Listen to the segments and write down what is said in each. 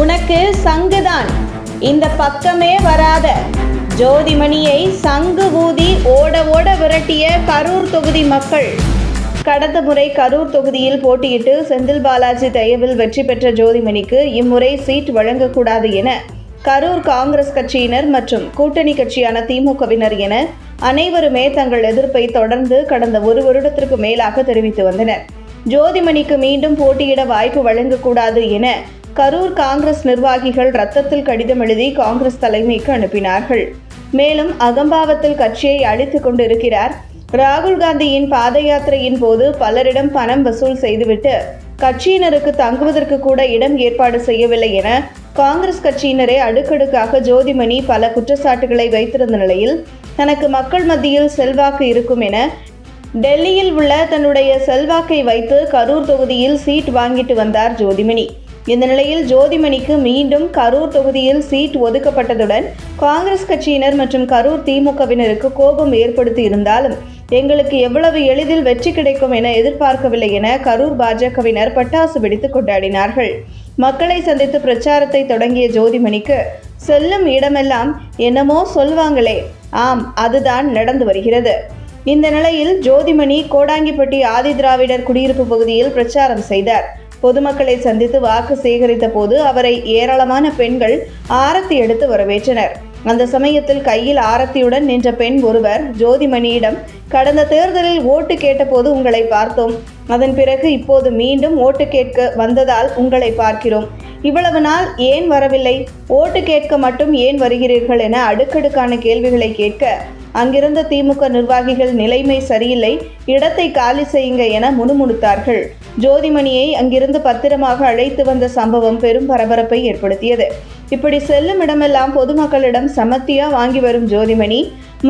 உனக்கு சங்குதான். இந்த பக்கமே வராத. ஜோதிமணியை சங்கு ஊதி ஓட ஓட விரட்டிய கரூர் தொகுதி மக்கள். கடந்த முறை கரூர் தொகுதியில் போட்டியிட்டு செந்தில் பாலாஜி தயவில் வெற்றி பெற்ற ஜோதிமணிக்கு இம்முறை சீட் வழங்கக்கூடாது என கரூர் காங்கிரஸ் கட்சியினர் மற்றும் கூட்டணி கட்சியான திமுகவினர் என அனைவருமே தங்கள் எதிர்ப்பை தொடர்ந்து கடந்த ஒரு வருடத்திற்கு மேலாக தெரிவித்து வந்தனர். ஜோதிமணிக்கு மீண்டும் போட்டியிட வாய்ப்பு வழங்கக்கூடாது என கரூர் காங்கிரஸ் நிர்வாகிகள் ரத்தத்தில் கடிதம் எழுதி காங்கிரஸ் தலைமைக்கு அனுப்பினார்கள். மேலும் அகம்பாவத்தில் கட்சியை அழித்துக் கொண்டிருக்கிறார். ராகுல் காந்தியின் பாத யாத்திரையின் போது பலரிடம் பணம் வசூல் செய்துவிட்டு கட்சியினருக்கு தங்குவதற்கு கூட இடம் ஏற்பாடு செய்யவில்லை என காங்கிரஸ் கட்சியினரே அடுக்கடுக்காக ஜோதிமணி பல குற்றச்சாட்டுகளை வைத்திருந்த நிலையில் தனக்கு மக்கள் மத்தியில் செல்வாக்கு இருக்கும் என டெல்லியில் உள்ள தன்னுடைய செல்வாக்கை வைத்து கரூர் தொகுதியில் சீட் வாங்கிட்டு வந்தார் ஜோதிமணி. இந்த நிலையில் ஜோதிமணிக்கு மீண்டும் கரூர் தொகுதியில் சீட் ஒதுக்கப்பட்டதுடன் காங்கிரஸ் கட்சியினர் மற்றும் கரூர் திமுகவினருக்கு கோபம் ஏற்படுத்தி இருந்தாலும் எங்களுக்கு எவ்வளவு எளிதில் வெற்றி கிடைக்கும் என எதிர்பார்க்கவில்லை என கரூர் பாஜகவினர் பட்டாசு வெடித்து கொண்டாடினார்கள். மக்களை சந்தித்து பிரச்சாரத்தை தொடங்கிய ஜோதிமணிக்கு செல்லும் இடமெல்லாம் என்னமோ சொல்வாங்களே ஆம் அதுதான் நடந்து வருகிறது. இந்த நிலையில் ஜோதிமணி கோடாங்கிப்பட்டி ஆதிதிராவிடர் குடியிருப்பு பகுதியில் பிரச்சாரம் செய்தார். பொதுமக்களை சந்தித்து வாக்கு சேகரித்த போது அவரை ஏராளமான பெண்கள் ஆரத்தி எடுத்து வரவேற்றனர். அந்த சமயத்தில் கையில் ஆரத்தியுடன் நின்ற பெண் ஒருவர் ஜோதிமணியிடம் கடந்த தேர்தலில் ஓட்டு கேட்டபோது உங்களை பார்த்தோம். அதன் பிறகு இப்போது மீண்டும் ஓட்டு கேட்க வந்ததால் உங்களை பார்க்கிறோம். இவ்வளவு நாள் ஏன் வரவில்லை? ஓட்டு கேட்க மட்டும் ஏன் வருகிறீர்கள் என அடுக்கடுக்கான கேள்விகளை கேட்க அங்கிருந்த திமுக நிர்வாகிகள் நிலைமை சரியில்லை. இடத்தை காலி செய்யுங்க என முணுமுணுத்தார்கள். ஜோதிமணியை அங்கிருந்து பத்திரமாக அழைத்து வந்த சம்பவம் பெரும் பரபரப்பை ஏற்படுத்தியது. இப்படி செல்லும் இடமெல்லாம் பொதுமக்களிடம் சமத்தியா வாங்கி வரும் ஜோதிமணி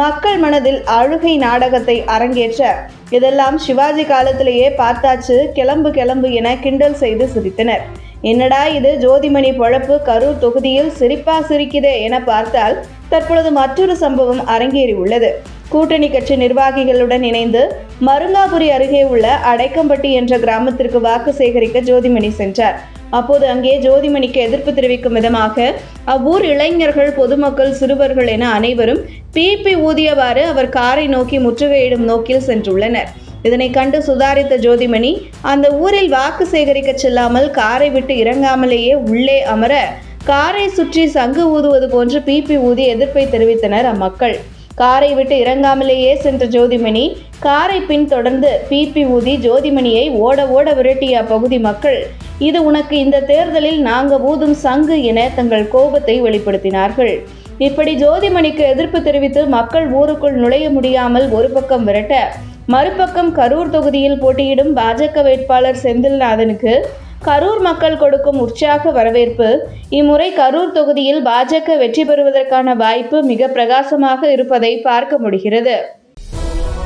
மக்கள் மனதில் அழுகை நாடகத்தை அரங்கேற்ற இதெல்லாம் சிவாஜி காலத்திலேயே பார்த்தாச்சு கிளம்பு கிளம்பு என கிண்டல் செய்து சிரித்தனர். என்னடா இது ஜோதிமணி பொழப்பு கரூர் தொகுதியில் சிரிப்பா சிரிக்குதே என பார்த்தால் தற்பொழுது மற்றொரு சம்பவம் அரங்கேறி உள்ளது கூட்டணி கட்சி நிர்வாகிகளுடன் இணைந்து மருங்காபுரி அருகே உள்ள அடைக்கம்பட்டி என்ற கிராமத்திற்கு வாக்கு சேகரிக்க ஜோதிமணி சென்றார். அப்போது அங்கே ஜோதிமணிக்கு எதிர்ப்பு தெரிவிக்கும் விதமாக அவ்வூர் இளைஞர்கள் பொதுமக்கள் சிறுவர்கள் என அனைவரும் பீப்பி ஊதியவாறு அவர் காரை நோக்கி முற்றுகையிடும் நோக்கில் சென்றுள்ளனர். இதனை கண்டு சுதாரித்த ஜோதிமணி அந்த ஊரில் வாக்கு சேகரிக்க செல்லாமல் காரை விட்டு இறங்காமலேயே உள்ளே அமர காரை சுற்றி சங்கு ஊதுவது போன்று பீப்பி ஊதி எதிர்ப்பை தெரிவித்தனர் அம்மக்கள். காரை விட்டு இறங்காமலேயே சென்ற ஜோதிமணி காரை பின்தொடர்ந்து பீப்பி ஊதி ஜோதிமணியை ஓட ஓட விரட்டிய அப்பகுதி மக்கள் இது உனக்கு இந்த தேர்தலில் நாங்க ஊதும் சங்கு என தங்கள் கோபத்தை வெளிப்படுத்தினார்கள். இப்படி ஜோதிமணிக்கு எதிர்ப்பு தெரிவித்து மக்கள் ஊருக்குள் நுழைய முடியாமல் ஒரு பக்கம் விரட்ட மறுபக்கம் கரூர் தொகுதியில் போட்டியிடும் பாஜக வேட்பாளர் செந்தில்நாதனுக்கு கரூர் மக்கள் கொடுக்கும் உற்சாக வரவேற்பு இம்முறை கரூர் தொகுதியில் பாஜக வெற்றி பெறுவதற்கான வாய்ப்பு மிக பிரகாசமாக இருப்பதை பார்க்க முடிகிறது.